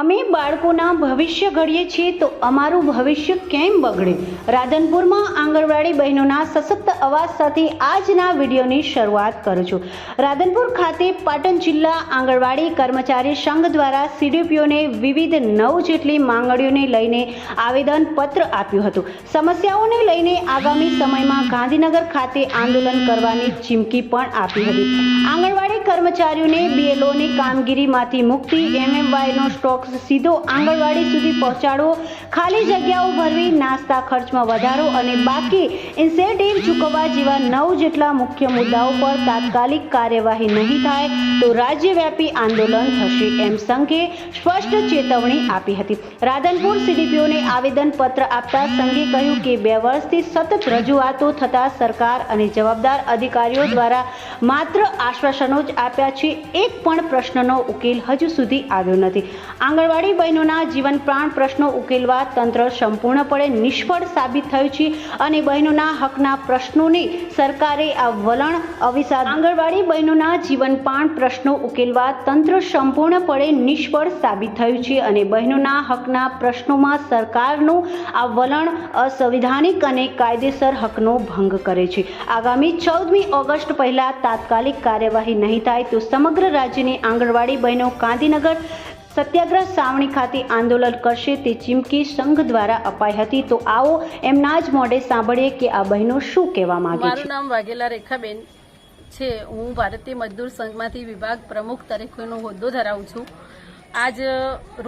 અમે બાળકોના ભવિષ્ય ઘડીએ છીએ તો અમારું ભવિષ્ય કેમ બગડે? રાધનપુરમાં આંગણવાડી બહેનોના સશક્ત અવાજ સાથે આજના વિડીયોની શરૂઆત કરું છું. રાધનપુર ખાતે પાટણ જિલ્લા આંગણવાડી કર્મચારી સંઘ દ્વારા સીડીપીઓને વિવિધ નવ જેટલી માંગણીઓને લઈને આવેદન પત્ર આપ્યું હતું. સમસ્યાઓને લઈને આગામી સમયમાં ગાંધીનગર ખાતે આંદોલન કરવાની ચીમકી પણ આપી હતી. આંગણવાડી કર્મચારીઓને બીએલઓની કામગીરીમાંથી મુક્તિ એમએમવાયનો સ્ટોક સીધો આંગણવાડી સુધી પહોંચાડવો, ખાલી જગ્યાઓ ભરવી, નાસ્તા ખર્ચમાં વધારો અને બાકી ઇન્સેન્ટિવ ચૂકવવા જેવા નવ જેટલા મુખ્ય મુદ્દાઓ પર તાત્કાલિક કાર્યવાહી નહીં થાય તો રાજ્યવ્યાપી આંદોલન થશે એમ સંઘે સ્પષ્ટ ચેતવણી આપી હતી. રાધનપુર સીડીપીઓને આવેદનપત્ર આપતા સંઘે કહ્યું કે બે વર્ષથી સતત રજૂઆતો થતા સરકાર અને જવાબદાર અધિકારીઓ દ્વારા માત્ર આશ્વાસનો જ આપ્યા છે. એક પણ પ્રશ્નનો ઉકેલ હજુ સુધી આવ્યો નથી. આંગણવાડી બહેનોના જીવન પ્રાણ પ્રશ્નો ઉકેલવા તંત્ર સંપૂર્ણપણે નિષ્ફળ સાબિત થયું છે અને બહેનોના હકના પ્રશ્નોને સરકારે આ વલણ અવિસાર આંગણવાડી બહેનોના જીવન પ્રાણ પ્રશ્નો ઉકેલવા તંત્ર સંપૂર્ણપણે નિષ્ફળ સાબિત થયું છે અને બહેનોના હકના પ્રશ્નોમાં સરકારનું આ વલણ અસંવિધાનિક અને કાયદેસર હકનો ભંગ કરે છે. આગામી ચૌદમી ઓગસ્ટ પહેલા તાત્કાલિક કાર્યવાહી નહીં થાય તો સમગ્ર રાજ્યની આંગણવાડી બહેનો ગાંધીનગર સત્યાગ્રહ સાવણી ખાતે આંદોલન કરશે તે ચીમકી સંઘ દ્વારા અપાઈ હતી. તો આવો એમના જ મોઢે સાંભળીએ કે આ બહેનો શું કહેવા માંગે છે. મારું નામ વાઘેલા રેખાબેન છે. હું ભારતીય મજદૂર સંઘમાંથી વિભાગ પ્રમુખ તરીકેનો હોદ્દો ધરાવું છું. આજ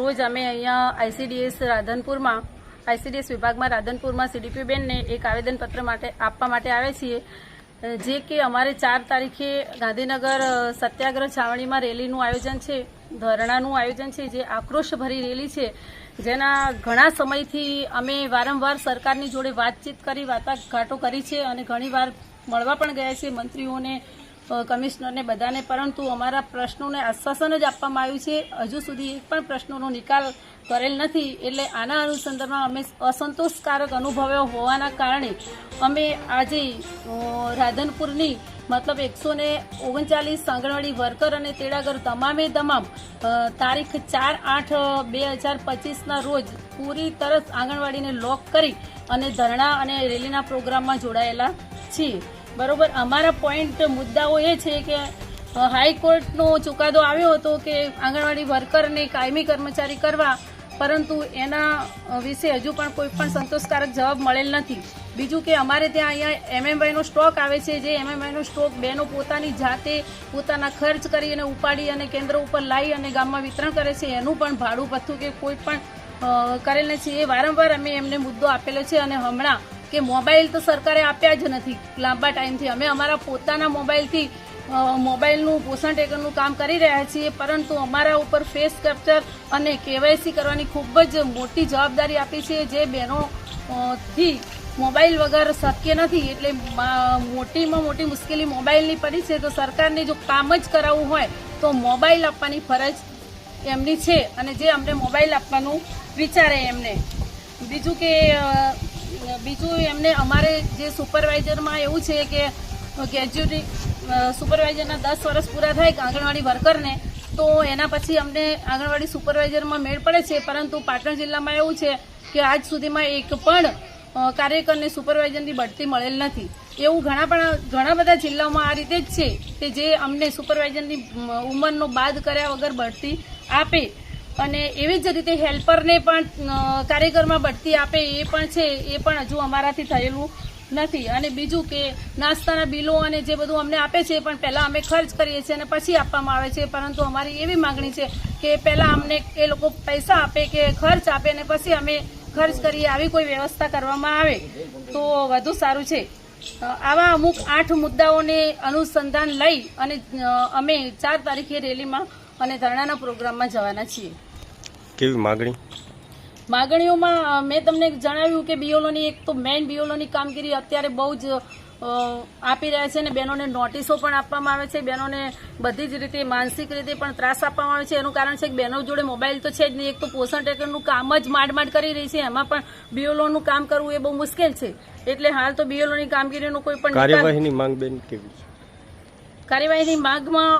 રોજ અમે અહીંયા આઈસીડીએસ રાધનપુરમાં, આઈસીડીએસ વિભાગમાં રાધનપુરમાં સીડીપી બેનને એક આવેદનપત્ર માટે આપવા માટે આવ્યા છીએ. જે કે અમારે ચાર તારીખે ગાંધીનગર સત્યાગ્રહ છાવણીમાં રેલીનું આયોજન છે, ધરણાનું આયોજન છે, જે આક્રોશભરી રેલી છે. જેના ઘણા સમયથી અમે વારંવાર સરકારની જોડે વાતચીત કરી, વાટાઘાટો કરી છે અને ઘણીવાર મળવા પણ ગયા છે મંત્રીઓને કમિશનરને બધાને. પરંતુ અમારા પ્રશ્નોને આશ્વાસન જ આપવામાં આવ્યું છે. હજુ સુધી એક પણ પ્રશ્નોનો નિકાલ કરેલ નથી એટલે આના અનુસંધાનમાં અમે અસંતોષકારક અનુભવ્યો હોવાના કારણે અમે આજે રાધનપુરની મતલબ એકસો ને ઓગણચાલીસ આંગણવાડી વર્કર અને તેડાગર તમામે તમામ તારીખ ચાર આઠ બે હજાર પચીસના રોજ પૂરી તરફ આંગણવાડીને લોક કરી અને ધરણા અને રેલીના પ્રોગ્રામમાં જોડાયેલા છીએ. બરોબર, અમારા પોઈન્ટ મુદ્દાઓ એ છે કે હાઈકોર્ટનો ચુકાદો આવ્યો હતો કે આંગણવાડી વર્કરને કાયમી કર્મચારી કરવા પરંતુ એના વિશે હજુ પણ કોઈ પણ સંતોષકારક જવાબ મળેલ નથી. બીજું કે અમારે ત્યાં અહીંયા એમએમવાયનો સ્ટોક આવે છે, જે એમએમવાયનો સ્ટોક બહેનો પોતાની જાતે પોતાના ખર્ચ કરી અને ઉપાડી અને કેન્દ્ર ઉપર લાવી અને ગામમાં વિતરણ કરે છે, એનું પણ ભાડું ભથ્થું કે કોઈ પણ કરેલ નથી. એ વારંવાર અમે એમને મુદ્દો આપેલો છે અને હમણાં કે મોબાઈલ તો સરકારે આપ્યા જ નથી. લાંબા ટાઈમથી અમે અમારા પોતાના મોબાઈલથી મોબાઈલનું પોષણ ટેકરનું કામ કરી રહ્યા છીએ, પરંતુ અમારા ઉપર ફેસ કેપ્ચર અને કેવાયસી કરવાની ખૂબ જ મોટી જવાબદારી આપી છે. જે બહેનોથી મોબાઈલ વગર શક્ય નથી, એટલે મોટીમાં મોટી મુશ્કેલી મોબાઈલની પડી છે. તો સરકારને જો કામ જ કરાવવું હોય, તો મોબાઈલ આપવાની ફરજ એમની છે અને જે અમને મોબાઈલ આપવાનું વિચારે એમને. બીજું કે બીજું એમને અમારે જે સુપરવાઇઝરમાં એવું છે કે ગ્રેજ્યુટી સુપરવાઇઝરના દસ વર્ષ પૂરા થાય કે આંગણવાડી વર્કરને, તો એના પછી અમને આંગણવાડી સુપરવાઇઝરમાં મેળ પડે છે. પરંતુ પાટણ જિલ્લામાં એવું છે કે આજ સુધીમાં એક પણ કાર્યકરને સુપરવાઇઝરની બઢતી મળેલ નથી. એવું ઘણા પણ, ઘણા બધા જિલ્લાઓમાં આ રીતે જ છે કે જે અમને સુપરવાઇઝરની ઉંમરનો બાદ કર્યા વગર બઢતી આપે. અને એવી જ રીતે હેલ્પરને પણ કાર્યકરમાં બઢતી આપે એ પણ છે, એ પણ હજુ અમારાથી થયેલું નથી. અને બીજું કે નાસ્તાના બિલો અને જે બધું અમને આપે છે પણ પહેલાં અમે ખર્ચ કરીએ છીએ અને પછી આપવામાં આવે છે. પરંતુ અમારી એવી માગણી છે કે પહેલાં અમને એ લોકો પૈસા આપે કે ખર્ચ આપે અને પછી અમે ખર્ચ કરીએ આવી કોઈ વ્યવસ્થા કરવામાં આવે તો વધુ સારું છે. આવા અમુક આઠ મુદ્દાઓને અનુસંધાન લઈ અને અમે ચાર તારીખે રેલીમાં અને ધરણાના પ્રોગ્રામમાં જવાના છીએ. કેવી માગણી? માગણીઓમાં મેં તમને જણાવ્યું કે બીઓલોની એક તો મેઇન બીઓલોની કામગીરી અત્યારે બહુ જ આપી રહ્યા છે અને બહેનોને નોટિસો પણ આપવામાં આવે છે. બહેનોને બધી જ રીતે માનસિક રીતે પણ ત્રાસ આપવામાં આવે છે. એનું કારણ છે કે બહેનો જોડે મોબાઈલ તો છે જ નહીં. એક તો પોષણ ટેકરનું કામ જ માંડ માંડ કરી રહી છે. એમાં પણ બીઓલોનું કામ કરવું એ બહુ મુશ્કેલ છે. એટલે હાલ તો બીઓલોની કામગીરીનો કોઈ પણ કાર્યવાહીની માંગ બેન કેવી છે? કાર્યવાહીની માંગમાં